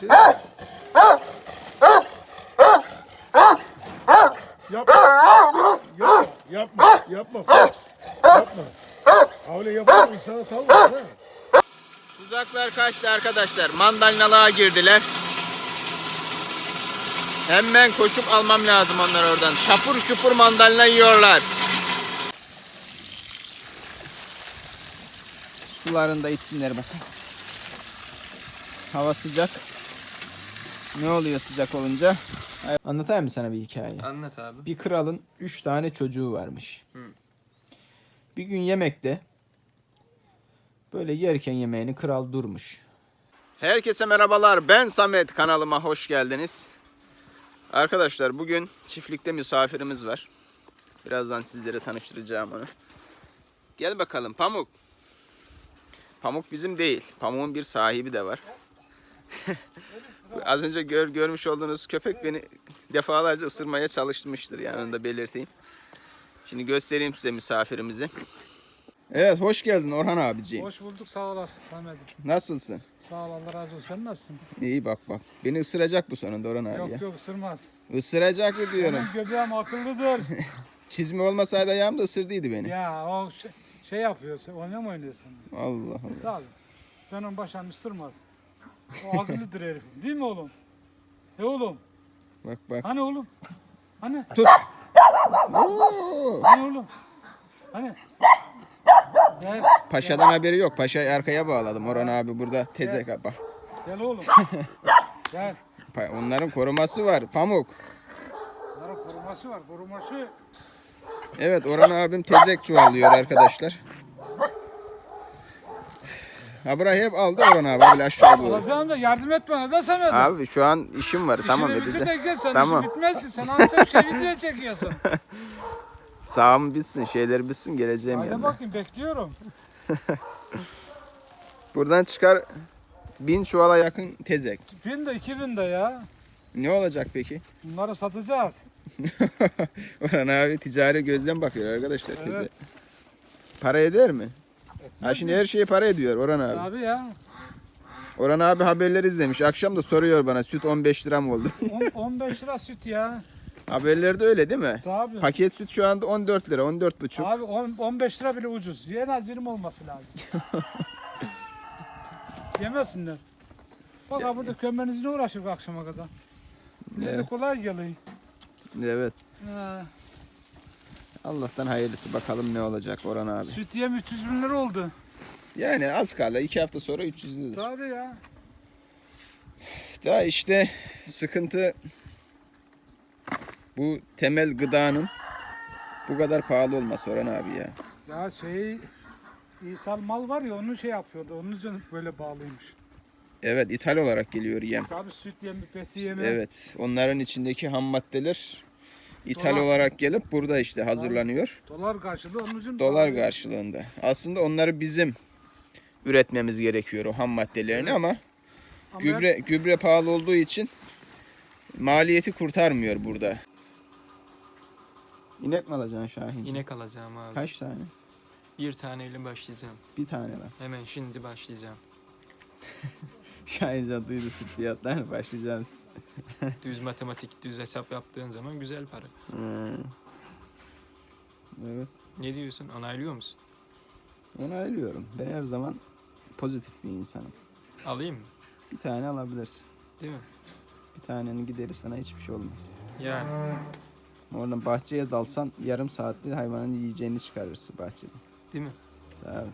şey yapma. Yapma. Yapma. Yapma. Yapma. Öyle yapma insana talmaz ha. Tuzaklar kaçtı arkadaşlar. Mandalinalığa girdiler. Hemen koşup almam lazım onları oradan. Şapur şupur mandalina yiyorlar. Sularını da içsinler bakın. Hava sıcak. Ne oluyor sıcak olunca? Anlatayım mı sana bir hikaye? Anlat abi. Bir kralın 3 tane çocuğu varmış. Bir gün yemekte böyle yerken yemeğini kral durmuş. Herkese merhabalar. Ben Samet. Kanalıma hoş geldiniz. Arkadaşlar bugün çiftlikte misafirimiz var. Birazdan sizlere tanıştıracağım onu. Gel bakalım Pamuk. Pamuk bizim değil. Pamuk'un bir sahibi de var. Az önce gör, görmüş olduğunuz köpek beni defalarca ısırmaya çalışmıştır yani onu da belirteyim. Şimdi göstereyim size misafirimizi. Evet hoş geldin Orhan abiciğim. Hoş bulduk sağ olasın Samet'im. Nasılsın? Sağ ol Allah razı olsun. Sen nasılsın? İyi bak bak. Beni ısıracak bu sonunda Orhan abi ya. Yok yok ısırmaz. Isıracak mı diyorum. Benim göbeğim akıllıdır. Çizme olmasaydı ayağım da ısırdıydı beni. ya o şey, şey yapıyor. Sen oyna mı oynuyorsun? Allah Allah. Tabii. Ben onun başını ısırmaz. O akıllıdır herif. Değil mi oğlum? E oğlum? Bak bak. Hani oğlum? Hani? Tut. Oo. Hani oğlum? Hani? Gel, Paşadan haberi yok. Paşayı arkaya bağladım. Orhan abi burada tezek bak. gel oğlum. Gel. Pa- Onların koruması var. Pamuk. Bunların koruması var. Koruması. Evet Orhan abim tezek çuvallıyor arkadaşlar. Ha burayı hep aldı Orhan abi böyle aşağı doğru. Alacağım da yardım et bana da Samet'im. Abi şu an işim var tamam İşini bitir de edeceğim. gel sen Tamam. işi bitmezsin. Sen ancak şey video çekiyorsun. Sağım bitsin şeyler bitsin geleceğim Hadi yanına. bakayım bekliyorum. Buradan çıkar bin çuvala yakın tezek. Bin de iki bin de ya. Ne olacak peki? Bunları satacağız. Orhan abi ticari gözden bakıyor arkadaşlar teze. Evet. Para eder mi? Ha şimdi her şeyi para ediyor Orhan abi. Abi ya. Orhan abi haberleri izlemiş. Akşam da soruyor bana süt 15 lira mı oldu? on- 15 lira süt ya. Haberlerde öyle değil mi? Tabii. Paket süt şu anda 14 lira, 14 buçuk. Abi on- 15 lira bile ucuz. En az 20 olması lazım. Yemesinler. Bak abi burada kömbenizle uğraşır akşama kadar. Millet de Evet. kolay geliyor. Evet. Ha, Allah'tan hayırlısı bakalım ne olacak Orhan abi. süt yem 300 bin lira oldu. Yani az kaldı. 2 hafta sonra 300 lira. Tabii ya. Daha işte sıkıntı bu temel gıdanın bu kadar pahalı olması Orhan abi ya. Ya şey ithal mal var ya onu şey yapıyordu. Onun için böyle bağlıymış. Evet ithal olarak geliyor yem. Tabii süt yemi, besi yemi. Evet onların içindeki ham maddeler ithal Dolar. olarak gelip burada işte hazırlanıyor. Dolar karşılığı onun için Dolar karşılığında. Aslında onları bizim üretmemiz gerekiyor o ham maddelerini ama Ama gübre gübre pahalı olduğu için maliyeti kurtarmıyor burada. İnek mi alacaksın Şahin? İnek alacağım abi. Kaç tane? Bir taneyle başlayacağım. Bir tane var. Hemen şimdi başlayacağım. Şahincan duydu süt fiyatlarını başlayacağım. Düz matematik, düz hesap yaptığın zaman güzel para. Hmm. Evet. Ne diyorsun? Onaylıyor musun? Onaylıyorum. Ben her zaman pozitif bir insanım. Alayım mı? Bir tane alabilirsin. Değil mi? Bir tanenin gideri sana hiçbir şey olmaz. Yani. Oradan bahçeye dalsan yarım saatte hayvanın yiyeceğini çıkarırsın bahçede. Değil mi? Tabii.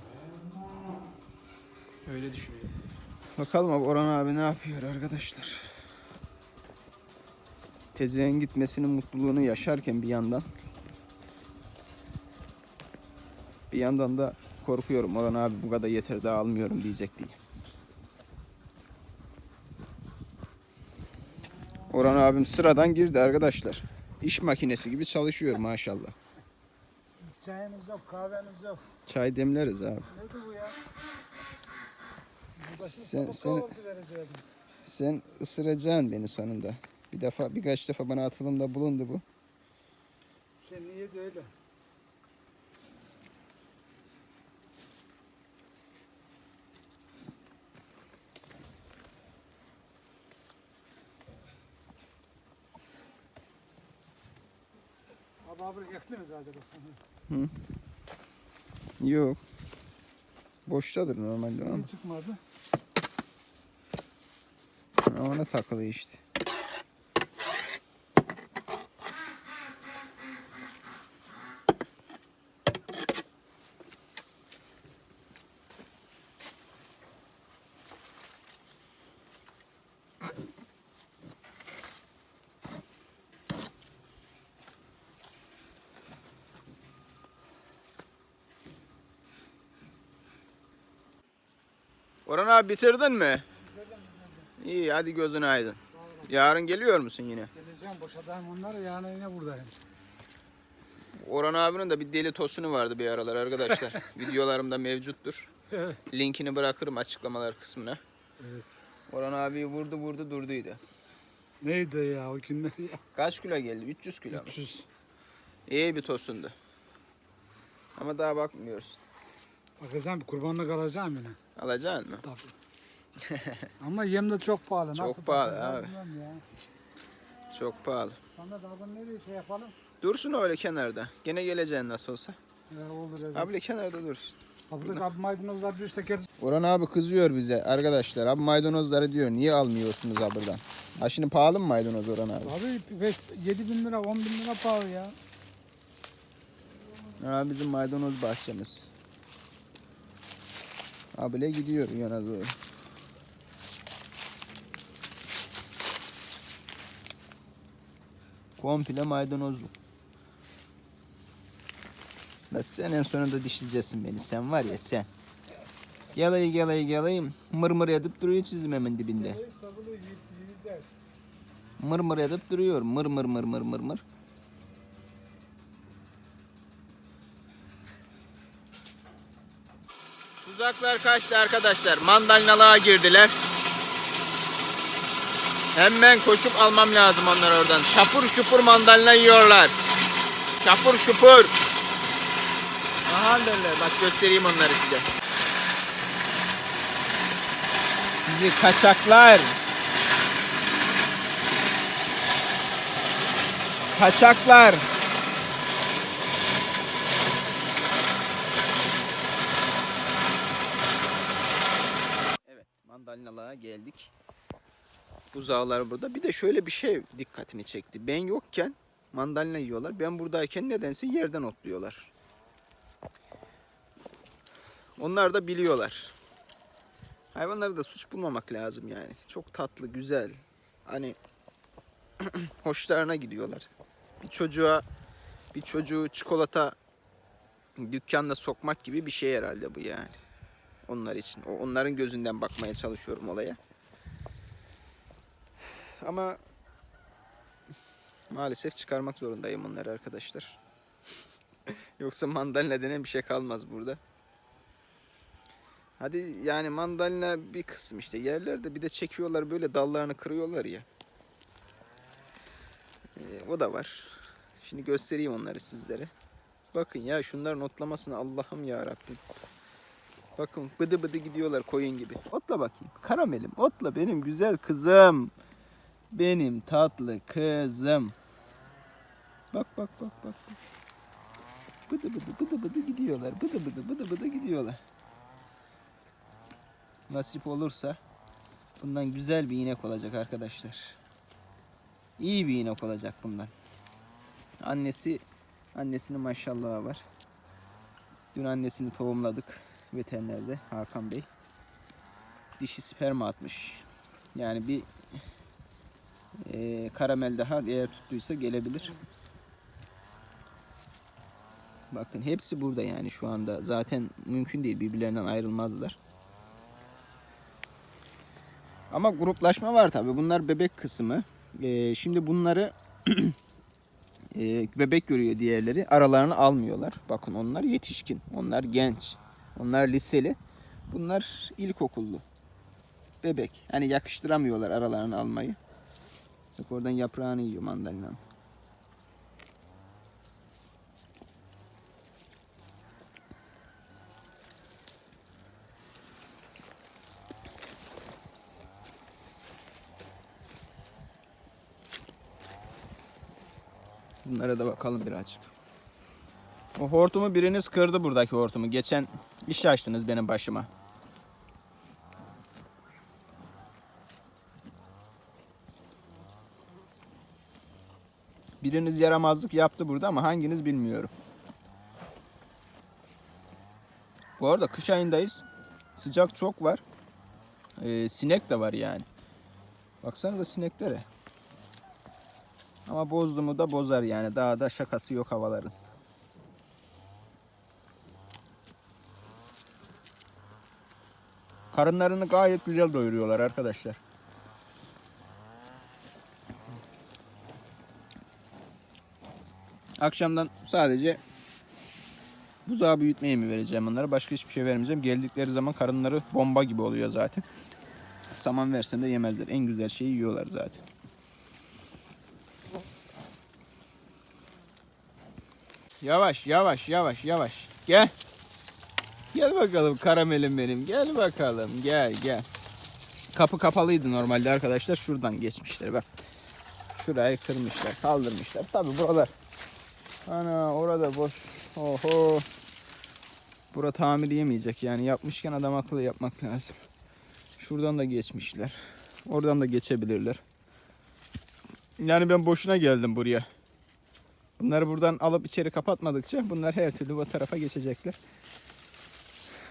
Öyle düşünüyorum. Bakalım abi Orhan abi ne yapıyor arkadaşlar. Tezeğin gitmesinin mutluluğunu yaşarken bir yandan bir yandan da korkuyorum Orhan abi bu kadar yeter daha almıyorum diyecek diye. Orhan abim sıradan girdi arkadaşlar. İş makinesi gibi çalışıyor maşallah. Çayınız yok, kahveniz yok. Çay demleriz abi. Nedir bu ya? Sen- sen-. Sen ısıracaksın beni sonunda. Bir defa birkaç defa bana atılımda bulundu bu. Sen niye de öyle? Abi ekli mi zaten sana? Hı. Yok. Boştadır normalde ama. Niye çıkmadı? Ama ona takılı işte. Orhan abi bitirdin mi? İyi hadi gözün aydın. Yarın geliyor musun yine? Geleceğim boşadayım onları yani yine buradayım. Orhan abinin de bir deli tosunu vardı bir aralar arkadaşlar. Videolarımda mevcuttur. Evet. Linkini bırakırım açıklamalar kısmına. Evet. Orhan abi vurdu vurdu durduydu. Neydi ya o günler ya? Kaç kilo geldi? 300 kilo mu? 300. İyi bir tosundu. Ama daha bakmıyoruz. Bakacağım kurbanlık alacağım yine. Alacaksın mı? Tabii. Ama yem de çok pahalı. Çok Nasıl pahalı bakacağım abi. bilmiyorum Ya. Çok pahalı. Samet abi nereye şey yapalım? Dursun öyle kenarda. Gene geleceksin nasıl olsa. Ya olur evet. Abi kenarda dursun. Abi, abi maydanozlar bir teker Orhan abi kızıyor bize arkadaşlar. Abi maydanozları diyor. Niye almıyorsunuz abırdan? Ha şimdi pahalı mı maydanoz Orhan abi? Abi 7 bin lira 10 bin lira pahalı ya. Ha bizim maydanoz bahçemiz. Abile gidiyor yana doğru. Komple maydanozlu. La sen en sonunda dişleyeceksin beni. Sen var ya sen. Yalayı yalayı yalayım. Mır mır edip duruyor çizimemin dibinde. Sabılı yiyeceğiz. Mır mır edip duruyor. Mır mır mır mır mır mır. Tuzaklar kaçtı arkadaşlar. Mandalinalığa girdiler. Hemen koşup almam lazım onları oradan. Şapur şupur mandalina yiyorlar. Şapur şupur. Aha derler. Bak göstereyim onları size. Sizi kaçaklar. Kaçaklar. Evet, mandalinalığa geldik. Buzağlar burada. Bir de şöyle bir şey dikkatimi çekti. Ben yokken mandalina yiyorlar. Ben buradayken nedense yerden otluyorlar. Onlar da biliyorlar. Hayvanları da suç bulmamak lazım yani. Çok tatlı, güzel. Hani hoşlarına gidiyorlar. Bir çocuğa bir çocuğu çikolata dükkanına sokmak gibi bir şey herhalde bu yani. Onlar için. Onların gözünden bakmaya çalışıyorum olaya. Ama maalesef çıkarmak zorundayım onları arkadaşlar. Yoksa mandalina denen bir şey kalmaz burada. Hadi yani mandalina bir kısım işte yerlerde bir de çekiyorlar böyle dallarını kırıyorlar ya. Ee, o da var. Şimdi göstereyim onları sizlere. Bakın ya şunların otlamasına Allah'ım ya Rabbim. Bakın bıdı bıdı gidiyorlar koyun gibi. Otla bakayım. Karamelim otla benim güzel kızım. Benim tatlı kızım. Bak bak bak bak. bak. Bıdı bıdı bıdı bıdı gidiyorlar. Bıdı bıdı bıdı bıdı gidiyorlar. Nasip olursa bundan güzel bir inek olacak arkadaşlar. İyi bir inek olacak bundan. Annesi annesinin maşallahı var. Dün annesini tohumladık veterinerde Hakan Bey. Dişi sperma atmış. Yani bir eee, karamel daha eğer tuttuysa gelebilir. Bakın hepsi burada yani şu anda. Zaten mümkün değil birbirlerinden ayrılmazlar. Ama gruplaşma var tabi. Bunlar bebek kısmı. Eee, şimdi bunları e, bebek görüyor diğerleri. Aralarını almıyorlar. Bakın onlar yetişkin. Onlar genç. Onlar liseli. Bunlar ilkokullu. Bebek. Yani yakıştıramıyorlar aralarını almayı. Bak oradan yaprağını yiyor mandalinanın. Bunlara da bakalım birazcık. O hortumu biriniz kırdı buradaki hortumu. Geçen iş açtınız benim başıma. Biriniz yaramazlık yaptı burada ama hanginiz bilmiyorum. Bu arada kış ayındayız. Sıcak çok var. Ee, sinek de var yani. Baksanıza sineklere. Ama bozdu mu da bozar yani. Daha da şakası yok havaların. Karınlarını gayet güzel doyuruyorlar arkadaşlar. Akşamdan sadece buzağı büyütmeye mi vereceğim onlara? Başka hiçbir şey vermeyeceğim. Geldikleri zaman karınları bomba gibi oluyor zaten. Saman versen de yemezler. En güzel şeyi yiyorlar zaten. Yavaş yavaş yavaş yavaş. Gel. Gel bakalım karamelim benim. Gel bakalım. Gel gel. Kapı kapalıydı normalde arkadaşlar. Şuradan geçmişler bak. Şurayı kırmışlar, kaldırmışlar. Tabi buralar. Ana orada boş. Oho. Bura tamir yemeyecek yani. Yapmışken adam akıllı yapmak lazım. Şuradan da geçmişler. Oradan da geçebilirler. Yani ben boşuna geldim buraya. Bunları buradan alıp içeri kapatmadıkça bunlar her türlü bu tarafa geçecekler.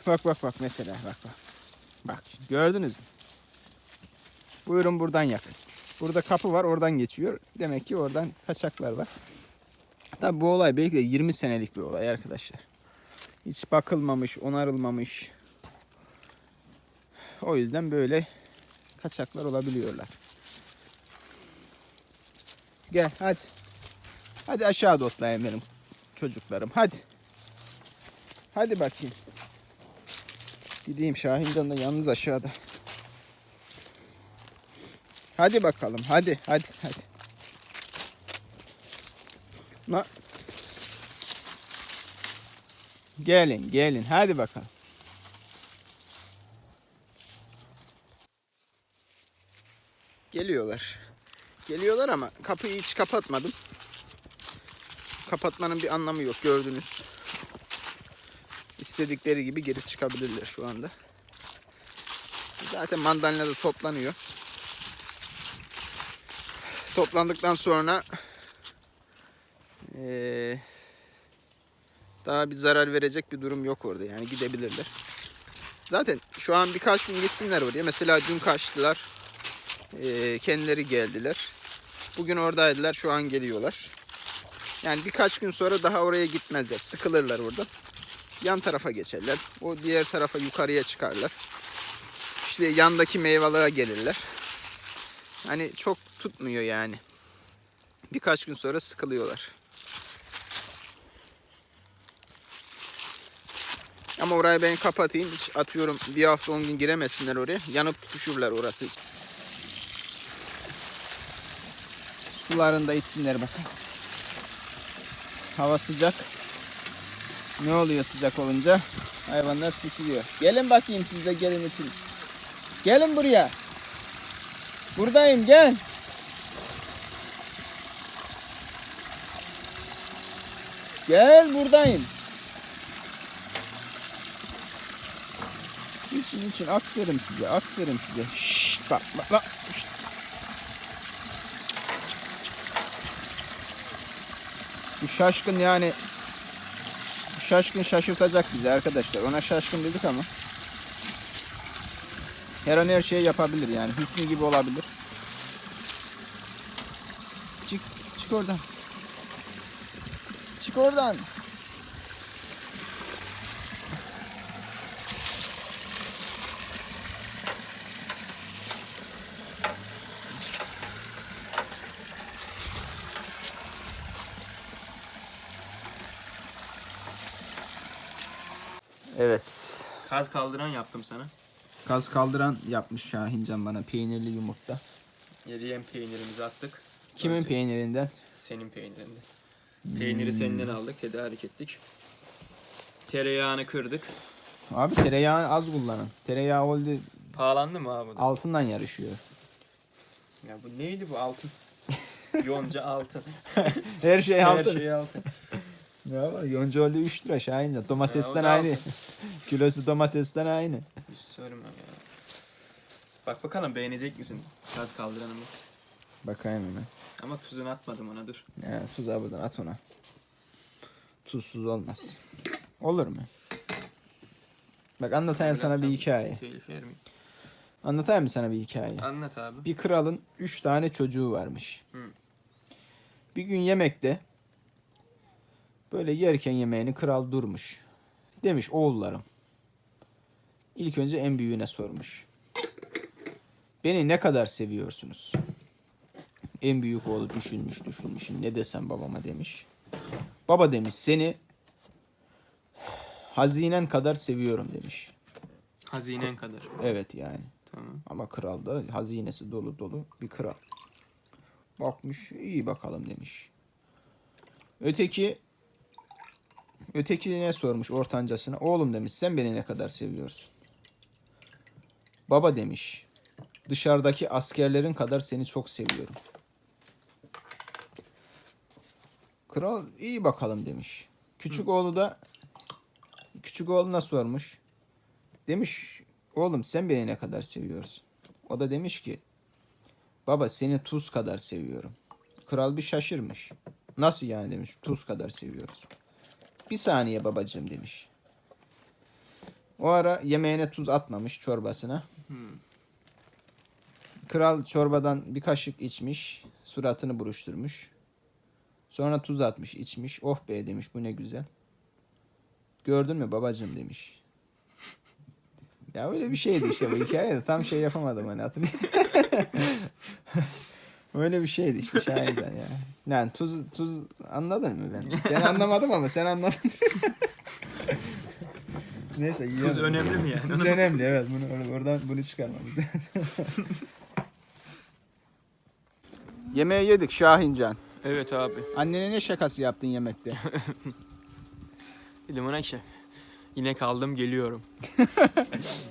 Bak bak bak mesela bak bak. Bak gördünüz mü? Buyurun buradan yakın. Burada kapı var oradan geçiyor. Demek ki oradan kaçaklar var. Tabi bu olay belki de 20 senelik bir olay arkadaşlar. Hiç bakılmamış, onarılmamış. O yüzden böyle kaçaklar olabiliyorlar. Gel hadi. Hadi aşağı da otlayın benim çocuklarım. Hadi. Hadi bakayım. Gideyim Şahincan da yalnız aşağıda. Hadi bakalım. Hadi hadi hadi. Na Gelin gelin hadi bakalım. Geliyorlar. Geliyorlar ama kapıyı hiç kapatmadım. Kapatmanın bir anlamı yok gördünüz. İstedikleri gibi geri çıkabilirler şu anda. Zaten mandalina da toplanıyor. Toplandıktan sonra eee, daha bir zarar verecek bir durum yok orada yani gidebilirler. Zaten şu an birkaç gün gitsinler oraya. Mesela dün kaçtılar. Eee, kendileri geldiler. Bugün oradaydılar. Şu an geliyorlar. Yani birkaç gün sonra daha oraya gitmezler. Sıkılırlar orada. Yan tarafa geçerler. O diğer tarafa yukarıya çıkarlar. İşte yandaki meyvelere gelirler. Hani çok tutmuyor yani. Birkaç gün sonra sıkılıyorlar. Ama orayı ben kapatayım. Hiç atıyorum bir hafta on gün giremesinler oraya. Yanıp tutuşurlar orası. Sularını da içsinler bakalım. Hava sıcak. Ne oluyor sıcak olunca? Hayvanlar susuluyor. Gelin bakayım siz gelin için. Gelin buraya. Buradayım gel. Gel buradayım. İçin için aferin size aferin size. Şşt bak bak bak. Şşt. Bu şaşkın yani bu şaşkın şaşırtacak bizi arkadaşlar. Ona şaşkın dedik ama her an her şeyi yapabilir yani. Hüsnü gibi olabilir. Çık, çık oradan. Çık oradan. Evet. Kaz kaldıran yaptım sana. Kaz kaldıran yapmış Şahincan bana peynirli yumurta. Yediyen peynirimizi attık. Kimin Önce peynirinden? Senin peynirinde. Peyniri senden aldık, tedarik ettik. Tereyağını kırdık. Abi tereyağı az kullanın. Tereyağı oldu Pahalandı mı abi? bu da? altından yarışıyor. Ya bu neydi bu altın? Yonca altın. Her şey Her altın. şey altın. Ya yonca oldu 3 lira Şahin. Domatesten Ya, o da aynı. Kilosu domatesten aynı. Hiç sorma ya. Bak bakalım beğenecek misin? Gaz kaldıranımı. Bakayım hemen. Ama tuzunu atmadım ona dur. Ya, tuzağı buradan at ona. Tuzsuz olmaz. Olur mu? Bak anlatayım sana bir hikaye. Telif yer mi? Anlatayım mı sana bir hikaye? Anlat abi. Bir kralın üç tane çocuğu varmış. Hı. Bir gün yemekte böyle yerken yemeğini kral durmuş. Demiş oğullarım. İlk önce en büyüğüne sormuş. Beni ne kadar seviyorsunuz? En büyük oğlu düşünmüş düşünmüş. Ne desem babama demiş. Baba demiş seni hazinen kadar seviyorum demiş. Hazinen kadar. Evet yani. Tamam. Ama kral da hazinesi dolu dolu bir kral. Bakmış iyi bakalım demiş. Öteki ötekine sormuş ortancasına. Oğlum demiş sen beni ne kadar seviyorsun? Baba demiş. Dışarıdaki askerlerin kadar seni çok seviyorum. Kral iyi bakalım demiş. Küçük oğlu da küçük oğluna sormuş. Demiş oğlum sen beni ne kadar seviyorsun? O da demiş ki baba seni tuz kadar seviyorum. Kral bir şaşırmış. Nasıl yani demiş tuz kadar seviyoruz. Bir saniye babacığım demiş. O ara yemeğine tuz atmamış çorbasına. Kral çorbadan bir kaşık içmiş. Suratını buruşturmuş. Sonra tuz atmış içmiş. Oh be demiş bu ne güzel. Gördün mü babacığım demiş. Ya öyle bir şeydi işte bu hikaye de tam şey yapamadım hani hatırlayayım. öyle bir şeydi işte şahiden ya. Yani tuz tuz anladın mı ben? Ben anlamadım ama sen anladın. Neyse Tuz yiyelim. önemli mi yani? Tuz önemli evet bunu or- oradan bunu çıkarmamız. Yemeği yedik Şahincan. Evet abi. Annene ne şakası yaptın yemekte? Dedim ona ki yine kaldım geliyorum.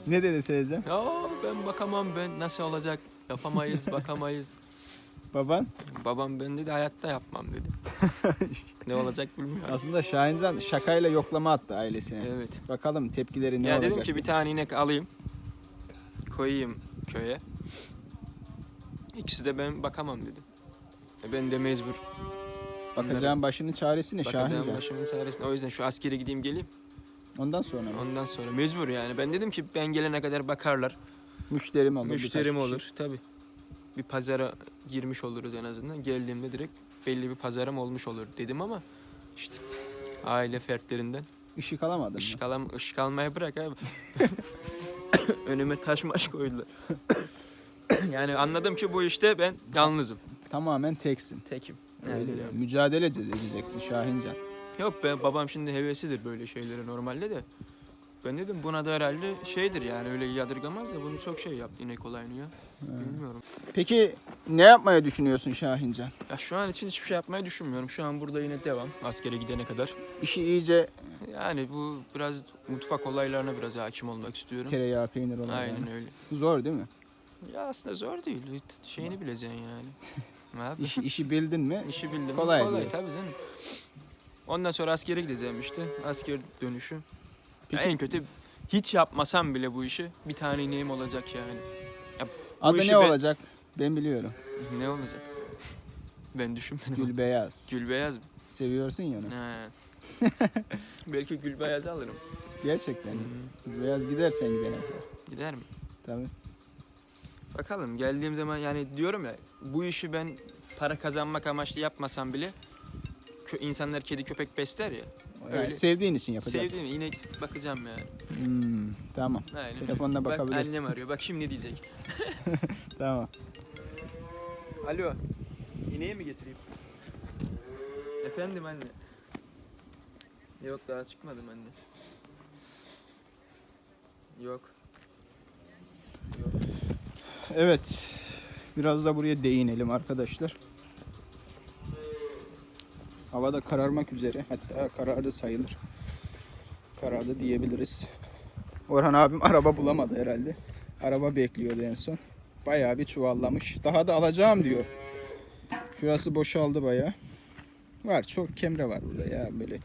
ne dedi teyzem? Ya ben bakamam ben nasıl olacak yapamayız bakamayız. Baban? Babam ben dedi hayatta yapmam dedi. ne olacak bilmiyorum. Aslında Şahincan şakayla yoklama attı ailesine. Evet. Bakalım tepkileri ne ya olacak? dedim ki bir tane inek alayım. Koyayım köye. İkisi de ben bakamam dedim. E ben de mecbur. Bakacağım başının çaresine Bakacağım Şahincan. başımın çaresine. O yüzden şu askere gideyim geleyim. Ondan sonra mı? Ondan sonra mecbur yani. Ben dedim ki ben gelene kadar bakarlar. Müşterim olur. Müşterim birkaç olur kişi. Bir pazara girmiş oluruz en azından. Geldiğimde direkt belli bir pazarım olmuş olur dedim ama işte aile fertlerinden Işık alamadın mı? ışık, alam, ışık almayı bırak abi. Önüme taş maş koydular. yani anladım ki bu işte ben yalnızım. Tamamen teksin. Tekim. Öyle Öyle. Mücadele edeceksin Şahincan. Yok be babam şimdi hevesidir böyle şeylere normalde de. Ben dedim buna da herhalde şeydir yani öyle yadırgamaz da bunu çok şey yaptı inek olayını ya. Bilmiyorum. Peki ne yapmaya düşünüyorsun Şahincan? Ya şu an için hiçbir şey yapmayı düşünmüyorum. Şu an burada yine devam askere gidene kadar. İşi iyice Yani bu biraz mutfak olaylarına biraz hakim olmak istiyorum. tereyağı peynir olan. Aynen öyle. Zor değil mi? Ya aslında zor değil. Şeyini bileceksin yani. Ne yapayım? İşi, işi bildin mi? İşi bildim. kolay Kolay, değil. tabii canım. Ondan sonra askere gideceğim işte. Asker dönüşü. Ya Peki- en kötü hiç yapmasam bile bu işi bir tane ineğim olacak yani. Adı işi ne ben- olacak? Ben biliyorum. Ne olacak? Ben düşünmedim. Gül beyaz. Gül beyaz mı? Seviyorsun ya onu. He. Belki gül beyaz alırım. Gerçekten. Gül beyaz gidersen gidene kadar. Gider mi? Tabii. Bakalım geldiğim zaman yani diyorum ya bu işi ben para kazanmak amaçlı yapmasam bile kö- insanlar kedi köpek besler ya. Yani Öyle. sevdiğin için yapacaksın. Sevdiğim inek bakacağım yani. Hmm, tamam. Aynen. Telefonuna Bak bakabilirsin. annem arıyor. Bak şimdi ne diyecek. Tamam. Alo. İneği mi getireyim? Efendim anne. Yok daha çıkmadım anne. Yok. Evet. Biraz da buraya değinelim arkadaşlar. Havada kararmak üzere. Hatta karardı sayılır. Karardı diyebiliriz. Orhan abim araba bulamadı herhalde. Araba bekliyordu en son. Bayağı bir çuvallamış. Daha da alacağım diyor. Şurası boşaldı baya. Var çok kemre var burada ya böyle.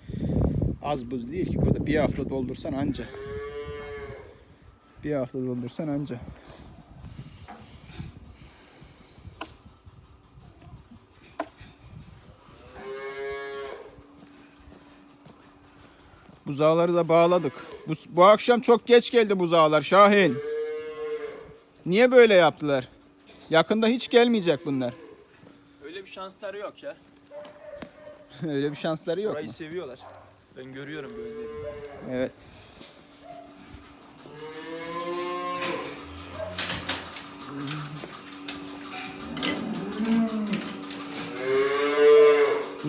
Az buz değil ki burada bir hafta doldursan anca. Bir hafta doldursan anca. Buzağları da bağladık. Bu, bu akşam çok geç geldi buzağlar Şahin. Niye böyle yaptılar? Yakında hiç gelmeyecek bunlar. Öyle bir şansları yok ya. Öyle bir şansları yok Orayı mu? seviyorlar. Ben görüyorum gözlerini. Evet.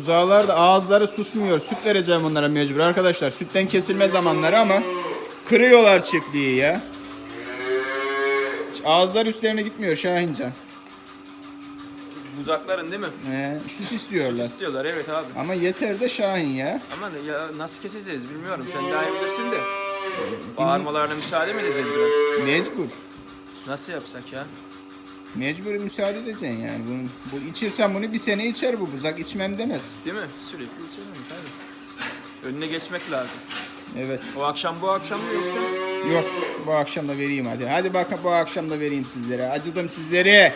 Buzağlar da ağızları susmuyor. Süt vereceğim onlara mecbur arkadaşlar. Sütten kesilme zamanları ama kırıyorlar çiftliği ya. Ağızlar üstlerine gitmiyor Şahincan. Buzakların değil mi? Ee, süt Süt istiyorlar. istiyorlar evet abi. Ama yeter de Şahin ya. Ama ya nasıl keseceğiz bilmiyorum. Sen daha iyi bilirsin de. Bağırmalarına müsaade mi edeceğiz biraz? Mecbur. Nasıl yapsak ya? Mecbur müsaade edeceksin yani. Bunu, bu içirsen bunu bir sene içer bu buzak içmem demez. Değil mi? Sürekli söylüyorum tabii. Önüne geçmek lazım. Evet. O akşam bu akşam mı yoksa? Yok bu akşam da vereyim hadi. Hadi bakın bu akşam da vereyim sizlere. Acıdım sizleri.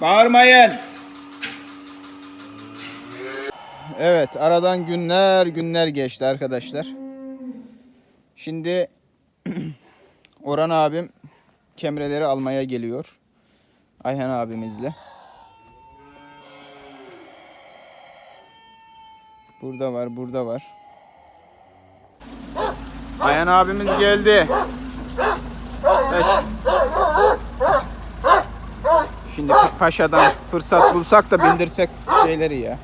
Bağırmayın. Evet aradan günler günler geçti arkadaşlar. Şimdi Orhan abim kemreleri almaya geliyor. Ayhan abimizle. Burada var, burada var. Ayhan abimiz geldi. Şimdi Pa- Paşa'dan fırsat bulsak da bindirsek şeyleri ya.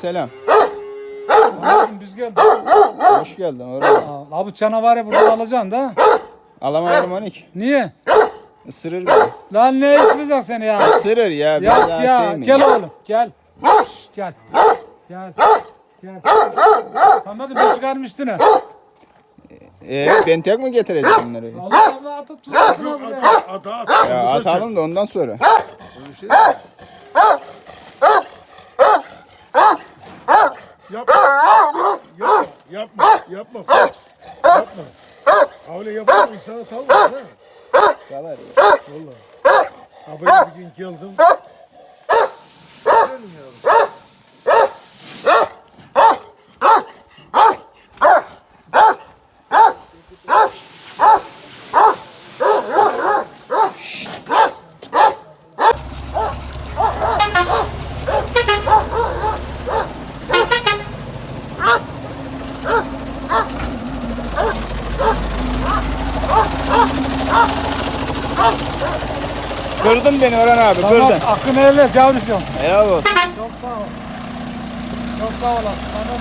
Selam. Biz geldik. Hoş geldin oraya. Aa, Abi canavarı buradan alacaksın da. Alamadım Manik. Niye? Isırır beni. Lan ne isteyecek seni ya? Isırır ya. Ya daha ya sevmiyorum. gel oğlum gel. Şş, gel. Gel. Gel. De bir çıkarmıştın ha. Ee, ben tek mi getireceğim bunları? Allah Allah atıp tutuyorsun Yok ata ata ata. Ya atalım da ondan sonra. Öyle şey. Yapma. Yapma. Yapma. Yapma. Yapma. Öyle yapma insana talmaz ha. Çalar ya. Vallahi. Abi bir gün geldim. Orhan abi Tamam kırdın. hakkını elle yavrucuğum. Helal olsun. Çok sağ ol. Çok sağ ol. Tamam.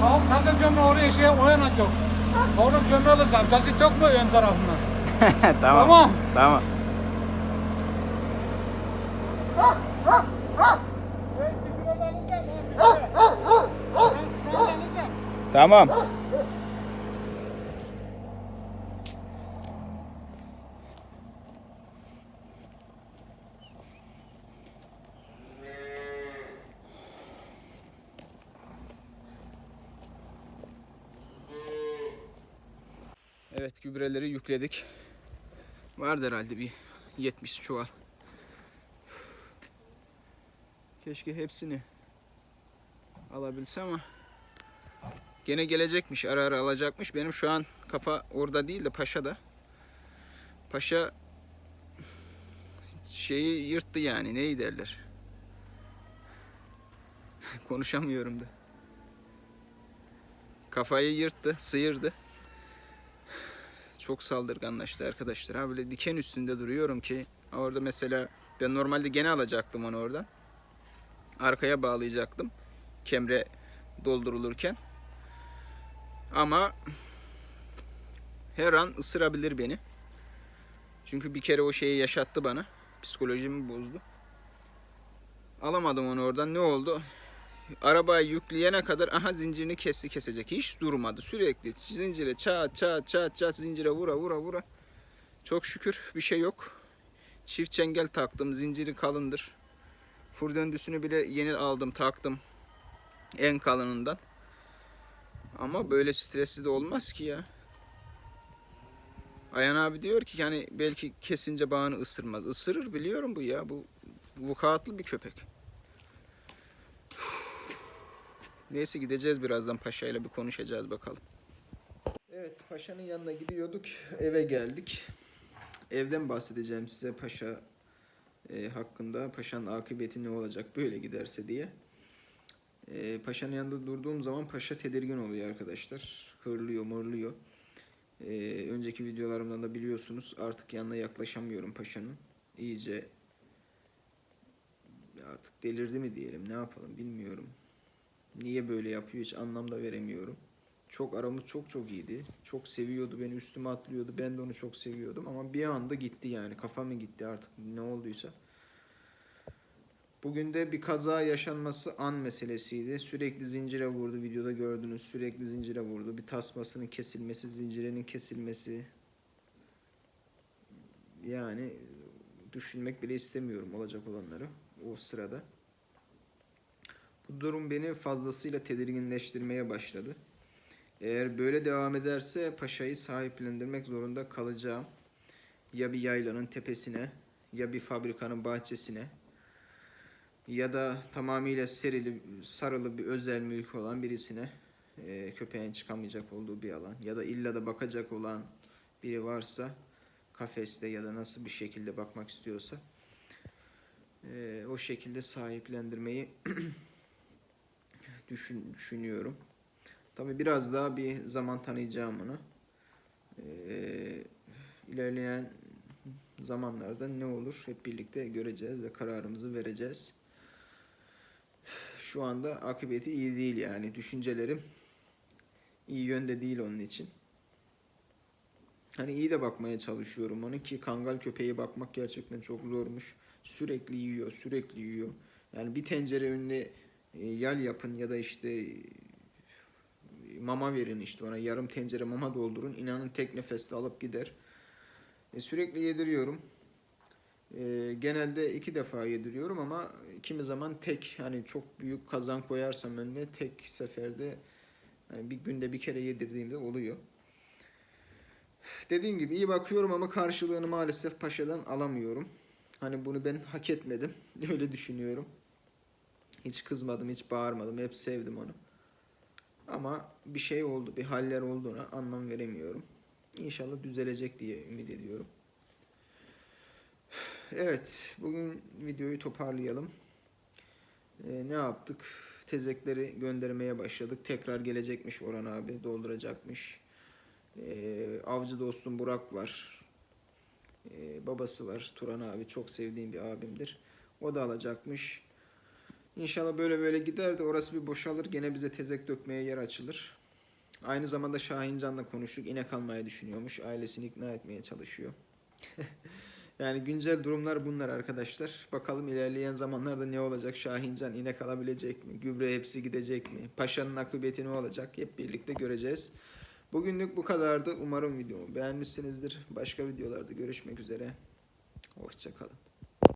Tamam kasım gömle oraya şey oyanacak. Oğlum gömle alacağım. Gazete yok mu ön tarafından? tamam. Tamam. Tamam. Evet, bir kilo da alacağım. ha, bir kilo. Ben kilo da alacağım. Tamam. Gübreleri yükledik. Vardı herhalde bir 70 çuval. Keşke hepsini alabilsem ama Gene gelecekmiş ara ara alacakmış. Benim şu an kafa orada değil de Paşa'da. Paşa şeyi yırttı yani neyi derler. Konuşamıyorum da. Kafayı yırttı, sıyırdı. Çok saldırganlaştı arkadaşlar. Ha böyle diken üstünde duruyorum ki orada mesela ben normalde gene alacaktım onu oradan. Arkaya bağlayacaktım. Kemre doldurulurken. Ama her an ısırabilir beni. Çünkü bir kere o şeyi yaşattı bana. Psikolojimi bozdu. Alamadım onu oradan. Ne oldu? Arabayı yükleyene kadar aha zincirini kesti kesecek. Hiç durmadı. Sürekli zincire çat çat çat çat zincire vura vura vura. Çok şükür bir şey yok. Çift çengel taktım. Zinciri kalındır. Fur döndüsünü bile yeni aldım taktım. En kalınından. Ama böyle stresli de olmaz ki ya. Ayhan abi diyor ki yani belki kesince bağını ısırmaz. Isırır biliyorum bu ya. Bu vukuatlı bir köpek. Neyse gideceğiz birazdan paşayla bir konuşacağız bakalım. Evet paşanın yanına gidiyorduk. Eve geldik. Evden bahsedeceğim size paşa e, hakkında. Paşanın akıbeti ne olacak böyle giderse diye. E, paşanın yanında durduğum zaman paşa tedirgin oluyor arkadaşlar. Hırlıyor mırlıyor. E, önceki videolarımdan da biliyorsunuz artık yanına yaklaşamıyorum paşanın. İyice artık delirdi mi diyelim ne yapalım bilmiyorum. Niye böyle yapıyor hiç anlam da veremiyorum. Çok aramız çok çok iyiydi. Çok seviyordu beni üstüme atlıyordu. Ben de onu çok seviyordum ama bir anda gitti yani. Kafamı gitti artık ne olduysa. Bugün de bir kaza yaşanması an meselesiydi. Sürekli zincire vurdu. Videoda gördünüz. Sürekli zincire vurdu. Bir tasmasının kesilmesi, zincirinin kesilmesi. Yani düşünmek bile istemiyorum olacak olanları o sırada. Bu durum beni fazlasıyla tedirginleştirmeye başladı. Eğer böyle devam ederse paşayı sahiplendirmek zorunda kalacağım. Ya bir yaylanın tepesine ya bir fabrikanın bahçesine ya da tamamıyla serili, sarılı bir özel mülk olan birisine e, köpeğin çıkamayacak olduğu bir alan ya da illa da bakacak olan biri varsa kafeste ya da nasıl bir şekilde bakmak istiyorsa e, o şekilde sahiplendirmeyi düşün, düşünüyorum. Tabi biraz daha bir zaman tanıyacağım onu. Ee, ilerleyen zamanlarda ne olur hep birlikte göreceğiz ve kararımızı vereceğiz. Şu anda akıbeti iyi değil yani düşüncelerim iyi yönde değil onun için. Hani iyi de bakmaya çalışıyorum onu ki kangal köpeğe bakmak gerçekten çok zormuş. Sürekli yiyor, sürekli yiyor. Yani bir tencere önüne yal yapın ya da işte e, mama verin işte ona yarım tencere mama doldurun. İnanın tek nefeste alıp gider. E, sürekli yediriyorum. E, genelde iki defa yediriyorum ama kimi zaman tek hani çok büyük kazan koyarsam önüne tek seferde yani bir günde bir kere yedirdiğimde oluyor. Dediğim gibi iyi bakıyorum ama karşılığını maalesef paşadan alamıyorum. Hani bunu ben hak etmedim. Öyle düşünüyorum. Hiç kızmadım, hiç bağırmadım. Hep sevdim onu. Ama bir şey oldu, bir haller olduğuna anlam veremiyorum. İnşallah düzelecek diye ümit ediyorum. Evet, bugün videoyu toparlayalım. Ee, ne yaptık? Tezekleri göndermeye başladık. Tekrar gelecekmiş Orhan abi, dolduracakmış. Ee, avcı dostum Burak var. Ee, babası var, Turan abi. Çok sevdiğim bir abimdir. O da alacakmış. İnşallah böyle böyle gider de orası bir boşalır. Gene bize tezek dökmeye yer açılır. Aynı zamanda Şahincan'la konuştuk. İnek almaya düşünüyormuş. Ailesini ikna etmeye çalışıyor. yani güncel durumlar bunlar arkadaşlar. Bakalım ilerleyen zamanlarda ne olacak? Şahincan inek alabilecek mi? Gübre hepsi gidecek mi? Paşa'nın akıbeti ne olacak? Hep birlikte göreceğiz. Bugünlük bu kadardı. Umarım videomu beğenmişsinizdir. Başka videolarda görüşmek üzere. Hoşçakalın.